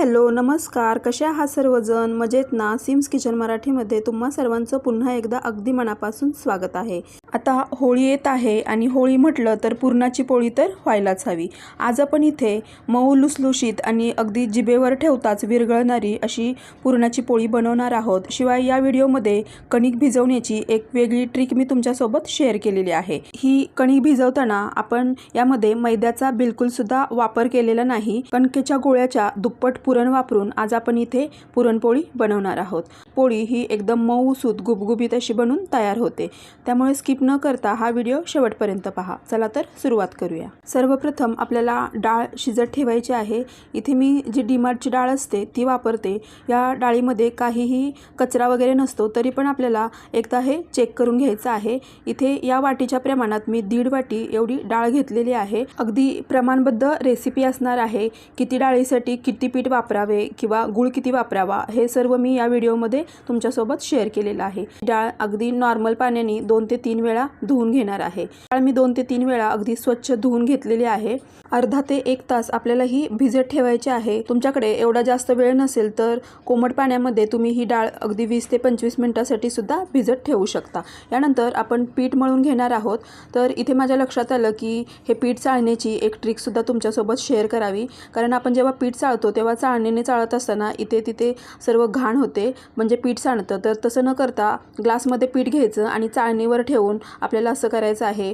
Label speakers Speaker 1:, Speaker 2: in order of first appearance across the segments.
Speaker 1: Hello नमस्कार. कसे आहात सर्वजण? मजेत ना? सिम्स किचन मराठीमध्ये तुम्हा सर्वांचं पुन्हा एकदा अगदी मनापासून स्वागत आहे. आता होळी येत आहे आणि होळी म्हटलं तर पुरणाची पोळी तर व्हायलाच हवी. आज आपण इथे मऊ लुसलुशीत आणि अगदी जिभेवर ठेवताच विरघळणारी अशी पुरणाची पोळी बनवणार आहोत. शिवाय या व्हिडिओमध्ये कणिक भिजवण्याची एक वेगळी ट्रिक मी तुमच्यासोबत शेअर केलेली आहे. ही कणिक भिजवताना आपण यामध्ये मैद्याचा बिलकुलसुद्धा वापर केलेला नाही. कणकेच्या गोळ्याच्या दुप्पट पुरण वापरून आज आपण इथे पुरणपोळी बनवणार आहोत. पोळी ही एकदम मऊसूत गुबगुबीत अशी बनून तयार होते. त्यामुळे स्किप न करता हा व्हिडिओ शेवटपर्यंत पहा. चला तर सुरुवात करूया. सर्वप्रथम आपल्याला डाळ शिजत ठेवायची आहे. इथे मी जी डीमार्टची डाळ असते ती वापरते. या डाळीमध्ये काहीही कचरा वगैरे नसतो तरी पण आपल्याला एकदा हे चेक करून घ्यायचं आहे. इथे या वाटीच्या प्रमाणात मी दीड वाटी एवढी डाळ घेतलेली आहे. अगदी प्रमाणबद्ध रेसिपी असणार आहे किती डाळीसाठी किती पीठ वापरावे किंवा गुळ किती वापरावा हे सर्व मी या व्हिडिओमध्ये तुमच्यासोबत शेअर केलेलं आहे. डाळ अगदी नॉर्मल पाण्याने दोन ते तीन वेळा धुवून घेणार आहे. डाळ मी दोन ते तीन वेळा अगदी स्वच्छ धुवून घेतलेली आहे. अर्धा ते एक तास आपल्याला ही भिजत ठेवायची आहे. तुमच्याकडे एवढा जास्त वेळ नसेल तर कोमट पाण्यामध्ये तुम्ही ही डाळ अगदी वीस ते पंचवीस मिनिटासाठी सुद्धा भिजत ठेवू शकता. यानंतर आपण पीठ मळून घेणार आहोत. तर इथे माझ्या लक्षात आलं की हे पीठ चाळण्याची एक ट्रिकसुद्धा तुमच्यासोबत शेअर करावी. कारण आपण जेव्हा पीठ चाळतो तेव्हा चाळणीने चाळत असताना इथे तिथे सर्व घाण होते. म्हणजे पीठ सांडतं. तर तसं न करता ग्लासमध्ये पीठ घ्यायचं आणि चाळणीवर ठेवून आपल्याला असं करायचं आहे.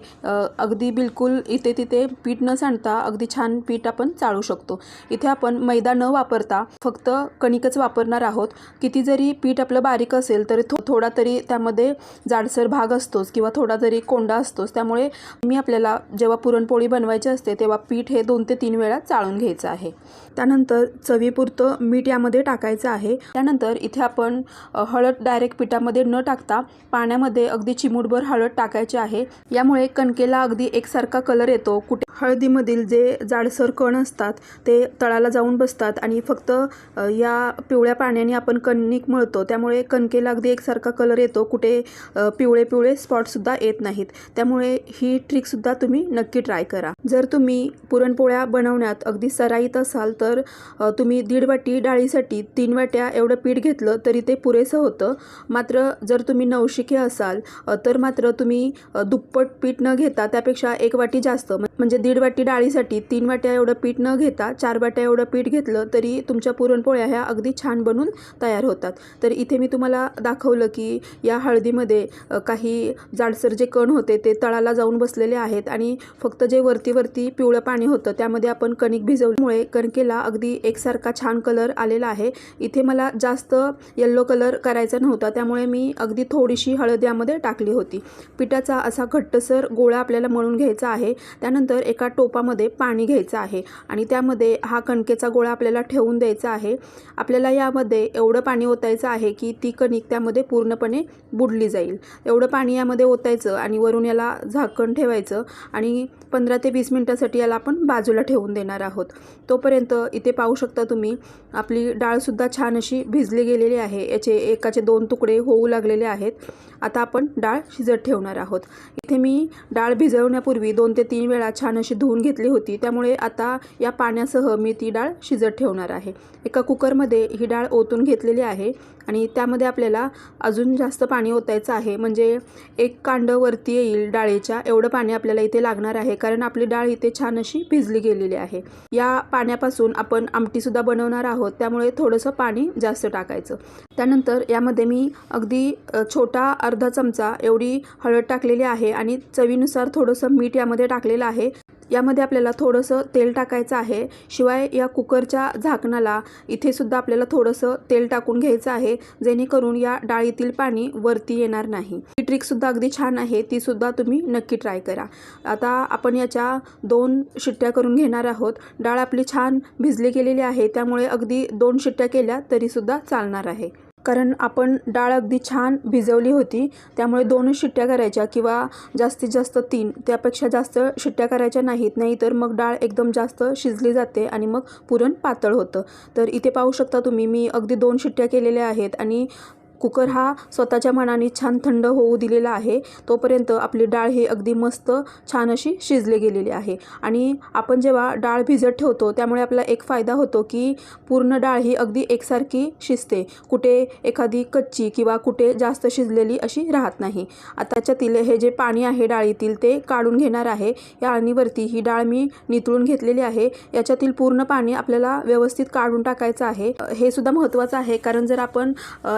Speaker 1: अगदी बिलकुल इथे तिथे पीठ न सांडता अगदी छान पीठ आपण चाळू शकतो. इथे आपण मैदा न वापरता फक्त कणिकच वापरणार आहोत. किती जरी पीठ आपलं बारीक असेल तरी थो थोडा तरी त्यामध्ये जाडसर भाग असतोच किंवा थोडा तरी कोंडा असतोच. त्यामुळे मी आपल्याला जेव्हा पुरणपोळी बनवायची असते तेव्हा पीठ हे दोन ते तीन वेळा चाळून घ्यायचं आहे. त्यानंतर चवी चवीपुरतं मीठ यामध्ये टाकायचं आहे. त्यानंतर इथे आपण हळद डायरेक्ट पिठामध्ये न टाकता पाण्यामध्ये अगदी चिमूटभर हळद टाकायची आहे. यामुळे कणकेला अगदी एकसारखा कलर येतो. कुठे हळदीमधील जे जाडसर कण असतात ते तळाला जाऊन बसतात आणि फक्त या पिवळ्या पाण्याने आपण कणिक मळतो. त्यामुळे कणकेला अगदी एकसारखा कलर येतो. कुठे पिवळे पिवळे स्पॉटसुद्धा येत नाहीत. त्यामुळे ही ट्रिकसुद्धा तुम्ही नक्की ट्राय करा. जर तुम्ही पुरणपोळ्या बनवण्यात अगदी सराईत असाल तर तुम्ही तुम्ही दीड वाटी डाळीसाठी तीन वाट्या एवढं पीठ घेतलं तरी ते पुरेसं होतं. मात्र जर तुम्ही नवशिके असाल तर मात्र तुम्ही दुप्पट पीठ न घेता त्यापेक्षा एक वाटी जास्त म्हणजे दीड वाटी डाळीसाठी तीन वाट्या एवढं पीठ न घेता चार वाट्या एवढं पीठ घेतलं तरी तुमच्या पुरणपोळ्या ह्या अगदी छान बनून तयार होतात. तर इथे मी तुम्हाला दाखवलं की या हळदीमध्ये काही जाडसर जे कण होते ते तळाला जाऊन बसलेले आहेत आणि फक्त जे वरती वरती पिवळं पाणी होतं त्यामध्ये आपण कणिक भिजवल्यामुळे कणकेला अगदी एकसारखा छान कलर आलेला आहे. इथे मला जास्त येल्लो कलर करायचा नव्हता. त्यामुळे मी अगदी थोडीशी हळद यामध्ये टाकली होती. पिठाचा असा घट्टसर गोळा आपल्याला मळून घ्यायचा आहे. त्यानंतर एका टोपामध्ये पाणी घ्यायचं आहे. आणि त्यामध्ये हा कणकेचा गोळा आपल्याला ठेवून द्यायचा आहे. आपल्याला यामध्ये एवढं पाणी ओतायचं आहे की ती कणिक त्यामध्ये पूर्णपणे बुडली जाईल. एवढं पाणी यामध्ये ओतायचं आणि वरून याला झाकण ठेवायचं आणि पंधरा ते वीस मिनटासाठी याला आपण बाजूला ठेवून देणार आहोत. तोपर्यंत इथे पाहू शकता तुम्ही. आपली डाळसुद्धा छान अशी भिजली गेलेली आहे. याचे एकाचे दोन तुकडे होऊ लागलेले आहेत. आता आपण डाळ शिजत ठेवणार आहोत. इथे मी डाळ भिजवण्यापूर्वी दोन ते तीन वेळा छान अशी धुवून घेतली होती. त्यामुळे आता या पाण्यासह मी ती डाळ शिजत ठेवणार आहे. एका कुकरमध्ये ही डाळ ओतून घेतलेली आहे. आणि त्यामध्ये आपल्याला अजून जास्त पाणी ओतायचं आहे. म्हणजे एक कांड वरती येईल डाळीच्या एवढं पाणी आपल्याला इथे लागणार आहे. कारण आपली डाळ इथे छान अशी भिजली गेलेली आहे. या पाण्यापासून आपण आमटीसुद्धा बनवणार आहोत. त्यामुळे थोडंसं पाणी जास्त टाकायचं. त्यानंतर यामध्ये मी अगदी छोटा अर्धा चमचा एवढी हळद टाकलेली आहे. आणि चवीनुसार थोडंसं मीठ यामध्ये टाकलेलं आहे. यामध्ये आपल्याला थोडंसं तेल टाकायचं आहे. शिवाय या कुकरच्या झाकणाला इथे सुद्धा आपल्याला थोडंसं तेल टाकून घ्यायचं आहे जेणेकरून या डाळीतील पाणी वरती येणार नाही. ही ट्रिकसुद्धा अगदी छान आहे ती सुद्धा तुम्ही नक्की ट्राय करा. आता आपण याच्या दोन शिट्ट्या करून घेणार आहोत. डाळ आपली छान भिजली गेलेली आहे त्यामुळे अगदी दोन शिट्ट्या केल्या तरीसुद्धा चालणार आहे. कारण आपण डाळ अगदी छान भिजवली होती त्यामुळे दोनच शिट्ट्या करायच्या किंवा जास्तीत जास्त तीन त्यापेक्षा जास्त शिट्ट्या करायच्या नाहीत. नाही तर मग डाळ एकदम जास्त शिजली जाते आणि मग पुरण पातळ होतं. तर इथे पाहू शकता तुम्ही मी अगदी दोन शिट्ट्या केलेल्या आहेत आणि कुकर हा स्वतःच्या मनाने छान थंड होऊ दिलेला आहे. तोपर्यंत आपली डाळ ही अगदी मस्त छान अशी शिजली गेलेली आहे. आणि आपण जेव्हा डाळ भिजत ठेवतो त्यामुळे आपला एक फायदा होतो की पूर्ण डाळ ही अगदी एकसारखी शिजते. कुठे एखादी कच्ची किंवा कुठे जास्त शिजलेली अशी राहत नाही. आताच्यातील हे जे पाणी आहे डाळीतील ते काढून घेणार आहे. या अळणीवरती ही डाळ मी नितळून घेतलेली आहे. याच्यातील पूर्ण पाणी आपल्याला व्यवस्थित काढून टाकायचं आहे. हे सुद्धा महत्त्वाचं आहे कारण जर आपण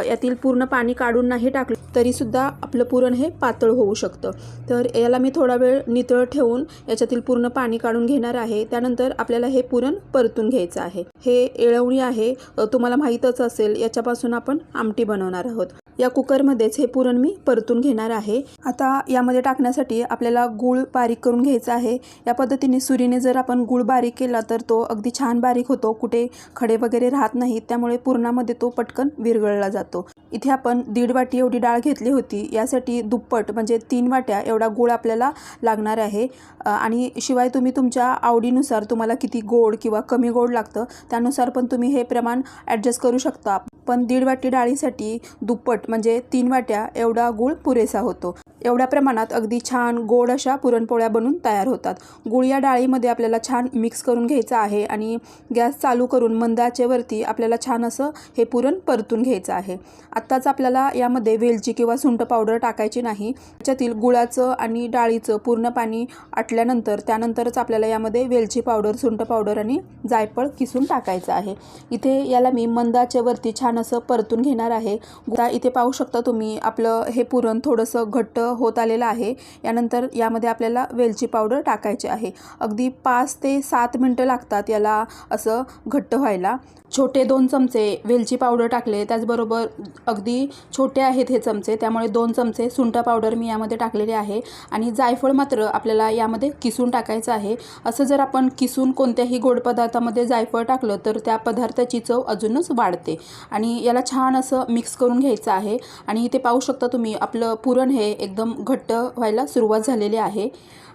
Speaker 1: यातील पूर्ण पाणी काढून नाही टाकलं तरीसुद्धा आपलं पुरण हे पातळ होऊ शकतं. तर याला मी थोडा वेळ नितळ ठेवून याच्यातील पूर्ण पाणी काढून घेणार आहे. त्यानंतर आपल्याला हे पुरण परतून घ्यायचं आहे. हे येळवणी आहे. तुम्हाला माहीतच असेल याच्यापासून आपण आमटी बनवणार आहोत. या कुकरमध्येच हे पुरण मी परतून घेणार आहे. आता यामध्ये टाकण्यासाठी आपल्याला गूळ बारीक करून घ्यायचा आहे. या पद्धतीने सुरीने जर आपण गूळ बारीक केला तर तो अगदी छान बारीक होतो. कुठे खडे वगैरे राहत नाहीत. त्यामुळे पुरणामध्ये तो पटकन विरघळला जातो. इथे आपण दीड वाटी एवढी डाळ घेतली होती. यासाठी दुप्पट म्हणजे तीन वाट्या एवढा गूळ आपल्याला लागणार आहे. आणि शिवाय तुम्ही तुमच्या आवडीनुसार तुम्हाला किती गोड किंवा कमी गोड लागतं त्यानुसार पण तुम्ही हे प्रमाण ॲडजस्ट करू शकता. पण दीड वाटी डाळीसाठी दुप्पट म्हणजे तीन वाट्या एवढा गूळ पुरेसा होतो. एवढ्या प्रमाणात अगदी छान गोड अशा पुरणपोळ्या बनून तयार होतात. गुळ या डाळीमध्ये आपल्याला छान मिक्स करून घ्यायचं आहे आणि गॅस चालू करून मंदाचेवरती आपल्याला छान असं हे पुरण परतून घ्यायचं आहे. आता आत्ताच आपल्याला यामध्ये वेलची किंवा सुंठ पावडर टाकायची नाही. त्याच्यातील गुळाचं आणि डाळीचं पूर्ण पाणी आटल्यानंतर त्यानंतरच आपल्याला यामध्ये वेलची पावडर सुंठ पावडर आणि जायफळ किसून टाकायचं आहे. इथे याला मी मंदाच्या वरती छान असं परतून घेणार आहे. आता इथे पाहू शकता तुम्ही आपलं हे पुरण थोडंसं घट्ट होत आलेलं आहे. यानंतर यामध्ये आपल्याला वेलची पावडर टाकायची आहे. अगदी पाच ते सात मिनटं लागतात याला असं घट्ट व्हायला. छोटे दोन चमचे वेलची पावडर टाकले त्याचबरोबर अगदी अगदी छोटे आहेत हे चमचे. त्यामुळे दोन चमचे सुंठ पावडर मी यामध्ये टाकलेले आहे. आणि जायफळ मात्र आपल्याला यामध्ये किसून टाकायचं आहे. असं जर आपण किसून कोणत्याही गोड पदार्थामध्ये जायफळ टाकलं तर त्या पदार्थाची चव अजूनच वाढते. आणि याला छान असं मिक्स करून घ्यायचं आहे. आणि इथे पाहू शकता तुम्ही आपलं पुरण हे एकदम घट्ट व्हायला सुरुवात झालेली आहे.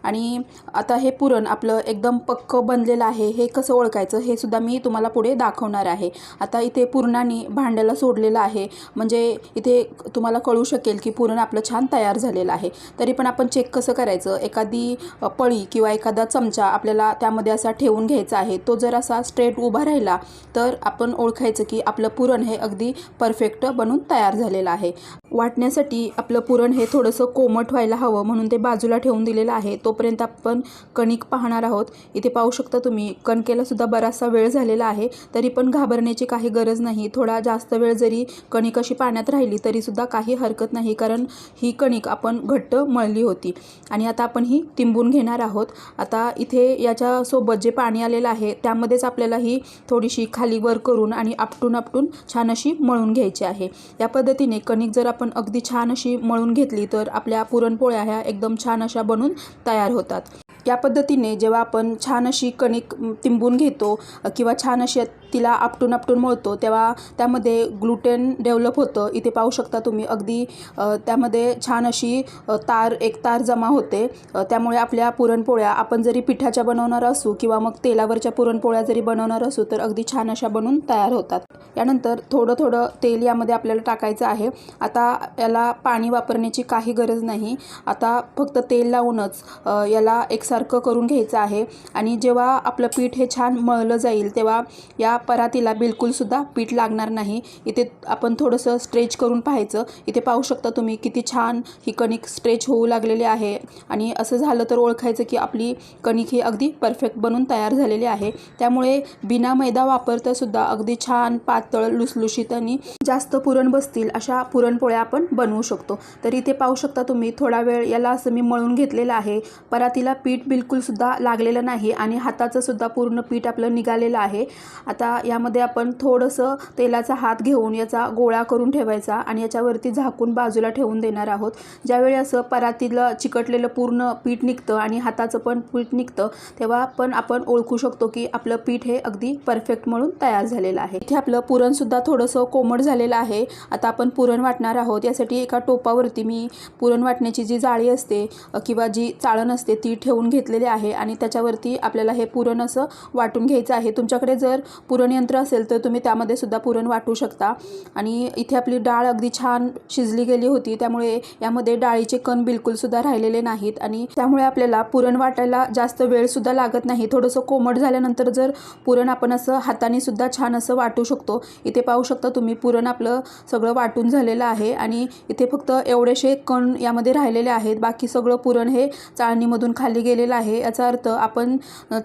Speaker 1: आणि आता हे पुरण आपलं एकदम पक्कं बनलेलं आहे हे कसं ओळखायचं हे सुद्धा मी तुम्हाला पुढे दाखवणार आहे. आता इथे पुरणाने भांड्याला सोडलेलं आहे. म्हणजे इथे तुम्हाला कळू शकेल की पुरण आपलं छान तयार झालेलं आहे. तरी पण आपण चेक कसं करायचं? एखादी पळी किंवा एखादा चमचा आपल्याला त्यामध्ये असा ठेवून घ्यायचा आहे. तो जर असा स्ट्रेट उभा राहिला तर आपण ओळखायचं की आपलं पुरण हे अगदी परफेक्ट बनून तयार झालेलं आहे. वाटण्यासाठी आपलं पुरण हे थोडंसं कोमट व्हायला हवं म्हणून ते बाजूला ठेवून दिलेलं आहे. तो तोपर्यंत आपण कणिक पाहणार आहोत इथे पाहू शकता तुम्ही कणकेला सुद्धा बराचसा वेळ झालेला आहे तरी पण घाबरण्याची काही गरज नाही. थोडा जास्त वेळ जरी कणिक अशी पाण्यात राहिली तरीसुद्धा काही हरकत नाही कारण ही कणिक आपण घट्ट मळली होती. आणि आता आपण ही तिंबून घेणार आहोत. आता इथे याच्यासोबत जे पाणी आलेलं आहे त्यामध्येच आपल्याला ही थोडीशी खाली वर करून आणि आपटून आपटून छान अशी मळून घ्यायची आहे. या पद्धतीने कणिक जर आपण अगदी छान अशी मळून घेतली तर आपल्या पुरणपोळ्या ह्या एकदम छान अशा बनून तयार तयार होतात. या पद्धतीने जेव्हा आपण छान अशी कणिक तिंबून घेतो किंवा छान अशी तिला आपटून आपटून मळतो तेव्हा त्यामध्ये ग्लुटेन डेव्हलप होतं. इथे पाहू शकता तुम्ही अगदी त्यामध्ये छान अशी तार एक तार जमा होते. त्यामुळे आपल्या पुरणपोळ्या आपण जरी पिठाच्या बनवणार असू किंवा मग तेलावरच्या पुरणपोळ्या जरी बनवणार असू तर अगदी छान अशा बनून तयार होतात. यानंतर थोडं थोडं तेल यामध्ये आपल्याला टाकायचं आहे. आता याला पाणी वापरण्याची काही गरज नाही. आता फक्त तेल लावूनच याला एक एकसारखं करून घ्यायचं आहे. आणि जेव्हा आपलं पीठ हे छान मळलं जाईल तेव्हा या परातीला बिलकुलसुद्धा पीठ लागणार नाही. इथे आपण थोडंसं स्ट्रेच करून पाहायचं. इथे पाहू शकता तुम्ही किती छान ही कणिक स्ट्रेच होऊ लागलेली आहे. आणि असं झालं तर ओळखायचं की आपली कणिक ही अगदी परफेक्ट बनून तयार झालेली आहे. त्यामुळे बिना मैदा वापरतासुद्धा अगदी छान पातळ लुसलुशीत आणि जास्त पुरण बसतील अशा पुरणपोळ्या आपण बनवू शकतो. तर इथे पाहू शकता तुम्ही थोडा वेळ याला असं मी मळून घेतलेलं आहे. परातीला पीठ बिलकुलसुद्धा लागलेलं नाही आणि हाताचं सुद्धा पूर्ण पीठ आपलं निघालेलं आहे. आता यामध्ये आपण थोडंसं तेलाचा हात घेऊन याचा गोळा करून ठेवायचा आणि याच्यावरती झाकून बाजूला ठेवून देणार आहोत. ज्यावेळी असं परातीला चिकटलेलं पूर्ण पीठ निघतं आणि हाताचं पण पीठ निघतं तेव्हा पण आपण ओळखू शकतो की आपलं पीठ हे अगदी परफेक्ट म्हणून तयार झालेलं आहे. इथे आपलं पुरणसुद्धा थोडंसं कोमट झालेलं आहे. आता आपण पुरण वाटणार आहोत. यासाठी एका टोपावरती मी पुरण वाटण्याची जी जाळी असते किंवा जी चाळण असते ती ठेवून घेतलेले आहे आणि त्याच्यावरती आपल्याला हे पुरण असं वाटून घ्यायचं आहे. तुमच्याकडे जर पुरणयंत्र असेल तर तुम्ही त्यामध्ये सुद्धा पुरण वाटू शकता. आणि इथे आपली डाळ अगदी छान शिजली गेली होती त्यामुळे यामध्ये डाळीचे कण बिलकुलसुद्धा राहिलेले नाहीत आणि त्यामुळे आपल्याला पुरण वाटायला जास्त वेळसुद्धा लागत नाही. थोडंसं कोमट झाल्यानंतर जर पुरण आपण असं हाताने सुद्धा छान असं वाटू शकतो. इथे पाहू शकता तुम्ही पुरण आपलं सगळं वाटून झालेलं आहे आणि इथे फक्त एवढेसे कण यामध्ये राहिलेले आहेत. बाकी सगळं पुरण हे चाळणीमधून खाली गेले गेलेलं आहे. याचा अर्थ आपण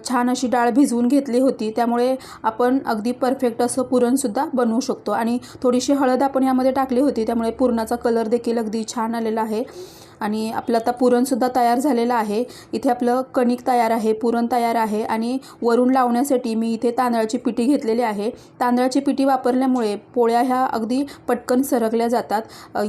Speaker 1: छान अशी डाळ भिजवून घेतली होती. त्यामुळे आपण अगदी परफेक्ट असं पुरणसुद्धा बनवू शकतो. आणि थोडीशी हळद आपण यामध्ये टाकली होती. त्यामुळे पुरणाचा कलर देखील अगदी छान आलेला आहे. आणि आपलं आता पुरणसुद्धा तयार झालेलं आहे. इथे आपलं कणिक तयार आहे पुरण तयार आहे आणि वरून लावण्यासाठी मी इथे तांदळाची पिठी घेतलेली आहे. तांदळाची पिठी वापरल्यामुळे पोळ्या ह्या अगदी पटकन सरकल्या जातात.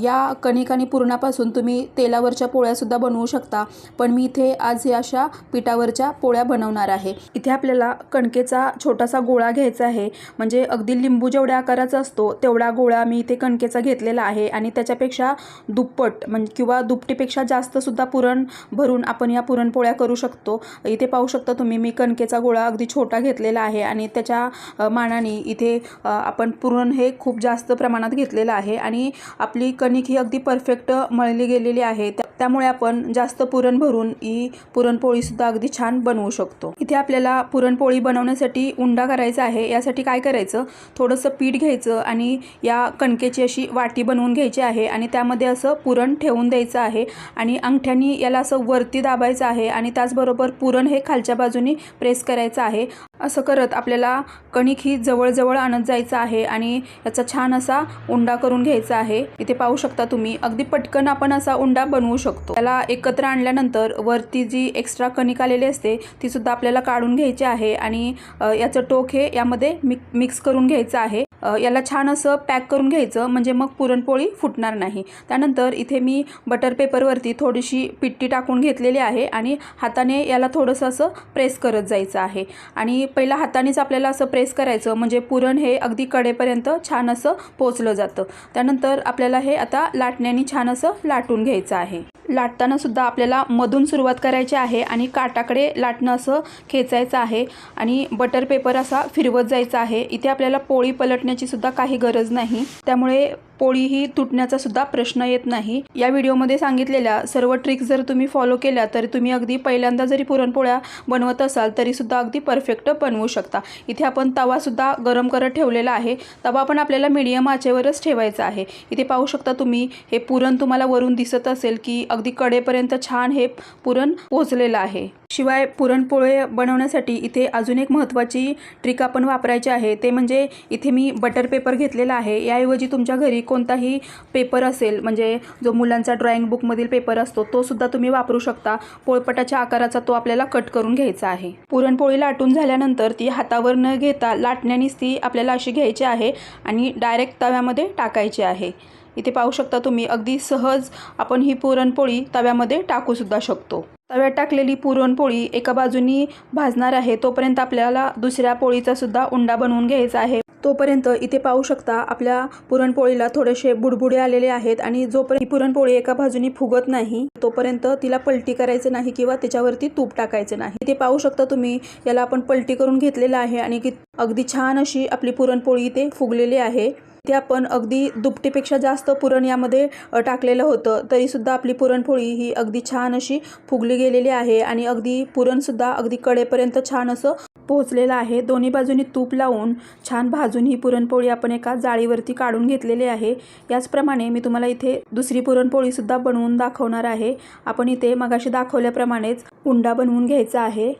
Speaker 1: या कणिक आणि पुरणापासून तुम्ही तेलावरच्या पोळ्यासुद्धा बनवू शकता. पण मी इथे आज या अशा पिठावरच्या पोळ्या बनवणार आहे. इथे आपल्याला कणकेचा छोटासा गोळा घ्यायचा आहे. म्हणजे अगदी लिंबू जेवढ्या आकाराचा असतो तेवढा गोळा मी इथे कणकेचा घेतलेला आहे. आणि त्याच्यापेक्षा दुप्पट म्हणजे किंवा दुपटीपेक्षा जास्तसुद्धा पुरण भरून आपण या पुरणपोळ्या करू शकतो. इथे पाहू शकता तुम्ही मी कणकेचा गोळा अगदी छोटा घेतलेला आहे आणि त्याच्या मानाने इथे आपण पुरण हे खूप जास्त प्रमाणात घेतलेलं आहे आणि आपली कणिक ही अगदी परफेक्ट मळली गेलेली आहे. त्या- त्यामुळे आपण जास्त पुरण भरून ही पुरणपोळीसुद्धा अगदी छान बनवू शकतो. इथे आपल्याला पुरणपोळी बनवण्यासाठी उंडा करायचा आहे. यासाठी काय करायचं? थोडंसं पीठ घ्यायचं आणि या कणकेची अशी वाटी बनवून घ्यायची आहे आणि त्यामध्ये असं पुरण ठेवून द्यायचं आहे आणि अंगठ्यानी याला असं वरती दाबायचं आहे आणि त्याचबरोबर पुरण हे खालच्या बाजूनी प्रेस करायचं आहे. असं करत आपल्याला कणिक ही जवळजवळ आणत जायचं आहे आणि याचा छान असा उंडा करून घ्यायचा आहे. इथे पाहू शकता तुम्ही अगदी पटकन आपण असा उंडा बनवू शकतो. त्याला एकत्र आणल्यानंतर वरती जी एक्स्ट्रा कणिक आलेली असते ती सुद्धा आपल्याला काढून घ्यायची आहे आणि याचं टोक हे यामध्ये मिक मिक्स करून घ्यायचं आहे. याला छान असं पॅक करून घ्यायचं म्हणजे मग पुरणपोळी फुटणार नाही. त्यानंतर इथे मी बटर पेपरवरती थोडीशी पिट्टी टाकून घेतलेली आहे आणि हाताने याला थोडंसं असं प्रेस करत जायचं आहे. आणि पहिला हातानेच आपल्याला असं प्रेस करायचं म्हणजे पुरण हे अगदी कडेपर्यंत छान असं पोचलं जातं. त्यानंतर आपल्याला हे आता लाटण्याने छान असं लाटून घ्यायचं आहे. लाटताना सुद्धा आपल्याला मधून सुरुवात करायची आहे आणि काटाकडे लाटणं असं खेचायचं आहे आणि बटर पेपर असा फिरवत जायचा आहे. इथे आपल्याला पोळी पलटणे सुद्धा काही गरज नाही. त्यामुळे पोळी ही तुटण्याचा सुद्धा प्रश्न येत नाही. या व्हिडिओमध्ये सांगितलेल्या सर्व ट्रिक्स जर तुम्ही फॉलो केल्या तर तुम्ही अगदी पहिल्यांदा जरी पुरणपोळ्या बनवत असाल तरीसुद्धा अगदी परफेक्ट बनवू शकता. इथे आपण तवासुद्धा गरम करत ठेवलेला आहे. तवा पण आपल्याला मीडियम आचेवरच ठेवायचा आहे. इथे पाहू शकता तुम्ही हे पुरण तुम्हाला वरून दिसत असेल की अगदी कडेपर्यंत छान हे पुरण पोचलेलं आहे. शिवाय पुरणपोळे बनवण्यासाठी इथे अजून एक महत्त्वाची ट्रिक आपण वापरायची आहे. ते म्हणजे इथे मी बटर पेपर घेतलेला आहे. याऐवजी तुमच्या घरी कोणताही पेपर असेल म्हणजे जो मुलांचा ड्रॉइंग बुकमधील पेपर असतो तो सुद्धा तुम्ही वापरू शकता. पोळपटाच्या आकाराचा तो आपल्याला कट करून घ्यायचा आहे. पुरणपोळी लाटून झाल्यानंतर ती हातावर न घेता लाटण्यानेच ती आपल्याला अशी घ्यायची आहे आणि डायरेक्ट तव्यामध्ये टाकायची आहे. इथे पाहू शकता तुम्ही अगदी सहज आपण ही पुरणपोळी तव्यामध्ये टाकूसुद्धा शकतो. तव्यात टाकलेली पुरणपोळी एका बाजूनी भाजणार आहे. तोपर्यंत आपल्याला दुसऱ्या पोळीचा सुद्धा उंडा बनवून घ्यायचा आहे. तोपर्यंत इथे पाहू शकता आपल्या पुरणपोळीला थोडेसे बुडबुडे आलेले आहेत आणि जोपर्यंत पुरणपोळी एका बाजूनी फुगत नाही तोपर्यंत तिला पलटी करायचं नाही किंवा त्याच्यावरती तूप टाकायचं नाही. इथे पाहू शकता तुम्ही याला आपण पलटी करून घेतलेलं आहे आणि अगदी छान अशी आपली पुरणपोळी इथे फुगलेली आहे. ते आपण अगदी दुपटीपेक्षा जास्त पुरण यामध्ये टाकलेलं होतं. तरीसुद्धा आपली पुरणपोळी ही अगदी छान अशी फुगली गेलेली आहे आणि अगदी पुरणसुद्धा अगदी कडेपर्यंत छान असं पोहोचलेलं आहे. दोन्ही बाजूनी तूप लावून छान भाजून ही पुरणपोळी आपण एका जाळीवरती काढून घेतलेली आहे. याचप्रमाणे मी तुम्हाला इथे दुसरी पुरणपोळीसुद्धा बनवून दाखवणार आहे. आपण इथे मगाशी दाखवल्याप्रमाणेच उंडा बनवून घ्यायचा आहे.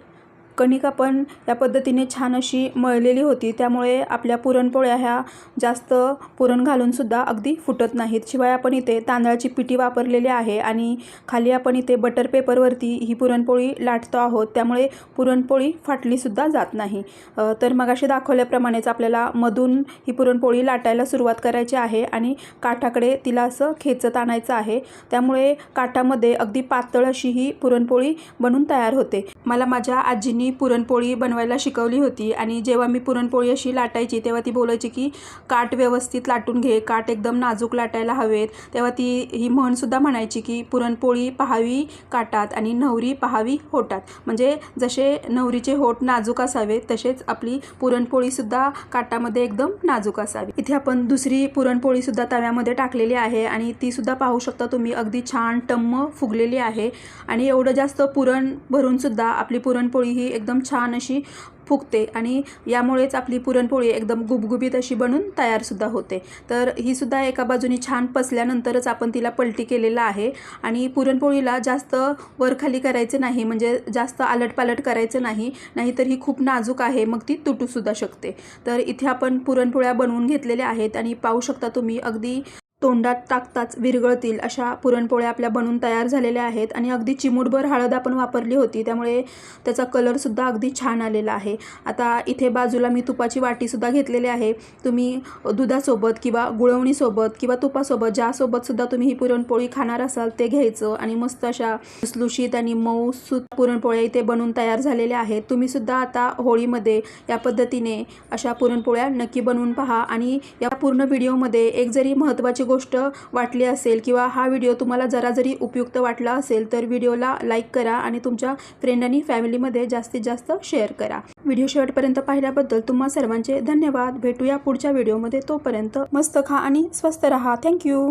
Speaker 1: कणिक आपण या पद्धतीने छान अशी मळलेली होती. त्यामुळे आपल्या पुरणपोळ्या ह्या जास्त पुरण घालूनसुद्धा अगदी फुटत नाहीत. शिवाय आपण इथे तांदळाची पिठी वापरलेली आहे आणि खाली आपण इथे बटर पेपरवरती ही पुरणपोळी लाटतो आहोत. त्यामुळे पुरणपोळी फाटलीसुद्धा जात नाही. तर मगाशी दाखवल्याप्रमाणेच आपल्याला मधून ही पुरणपोळी लाटायला सुरुवात करायची आहे आणि काठाकडे तिला असं खेचत आणायचं आहे. त्यामुळे काठामध्ये अगदी पातळ अशी ही पुरणपोळी बनून तयार होते. मला माझ्या आजींनी पुरणपोळी बनवायला शिकवली होती आणि जेव्हा मी पुरणपोळी अशी लाटायची तेव्हा ती बोलायची की काठ व्यवस्थित लाटून घे काठ एकदम नाजूक लाटायला हवेत. तेव्हा ती ही म्हणसुद्धा म्हणायची की पुरणपोळी पहावी काटात आणि नवरी पहावी होटात. म्हणजे जसे नवरीचे होठ नाजूक असावेत तसेच आपली पुरणपोळीसुद्धा काटामध्ये एकदम नाजूक असावी. इथे आपण दुसरी पुरणपोळीसुद्धा तव्यामध्ये टाकलेली आहे आणि तीसुद्धा पाहू शकता तुम्ही अगदी छान टम्म फुगलेली आहे. आणि एवढं जास्त पुरण भरूनसुद्धा आपली पुरणपोळी ही एकदम छान अशी फुगते आणि यामुळेच आपली पुरणपोळी एकदम गुबगुबीत अशी बनून तयारसुद्धा होते. तर ही सुद्धा एका बाजूने छान पसल्यानंतरच आपण तिला पलटी केलेलं आहे आणि पुरणपोळीला जास्त वरखाली करायचं नाही म्हणजे जास्त आलटपालट करायचं नाही नाहीतर ही खूप नाजूक आहे मग ती तुटूसुद्धा शकते. तर इथे आपण पुरणपोळ्या बनवून घेतलेल्या आहेत आणि पाहू शकता तुम्ही अगदी तोंडात टाकताच विरघळतील अशा पुरणपोळ्या आपल्या बनून तयार झालेल्या आहेत आणि अगदी चिमूटभर हळद आपण वापरली होती त्यामुळे त्याचा कलरसुद्धा अगदी छान आलेला आहे. आता इथे बाजूला मी तुपाची वाटीसुद्धा घेतलेली आहे. तुम्ही दुधासोबत किंवा गुळवणीसोबत किंवा तुपासोबत ज्यासोबतसुद्धा तुम्ही ही पुरणपोळी खाणार असाल ते घ्यायचं आणि मस्त अशा लुसलुशीत आणि मऊसूत पुरणपोळ्या इथे बनून तयार झालेल्या आहेत. तुम्हीसुद्धा आता होळीमध्ये या पद्धतीने अशा पुरणपोळ्या नक्की बनवून पहा आणि या पूर्ण व्हिडिओमध्ये एक जरी महत्त्वाची गोष्ट वाटली असेल किंवा हा व्हिडिओ तुम्हाला जरा जरी उपयुक्त वाटला असेल तर व्हिडिओला लाईक करा आणि तुमच्या फ्रेंड आणि फॅमिलीमध्ये जास्तीत जास्त शेअर करा. व्हिडिओ शेवटपर्यंत पाहिल्याबद्दल तुम्हा सर्वांचे धन्यवाद. भेटूया पुढच्या व्हिडिओमध्ये. तोपर्यंत मस्त खा आणि स्वस्त रहा. थँक्यू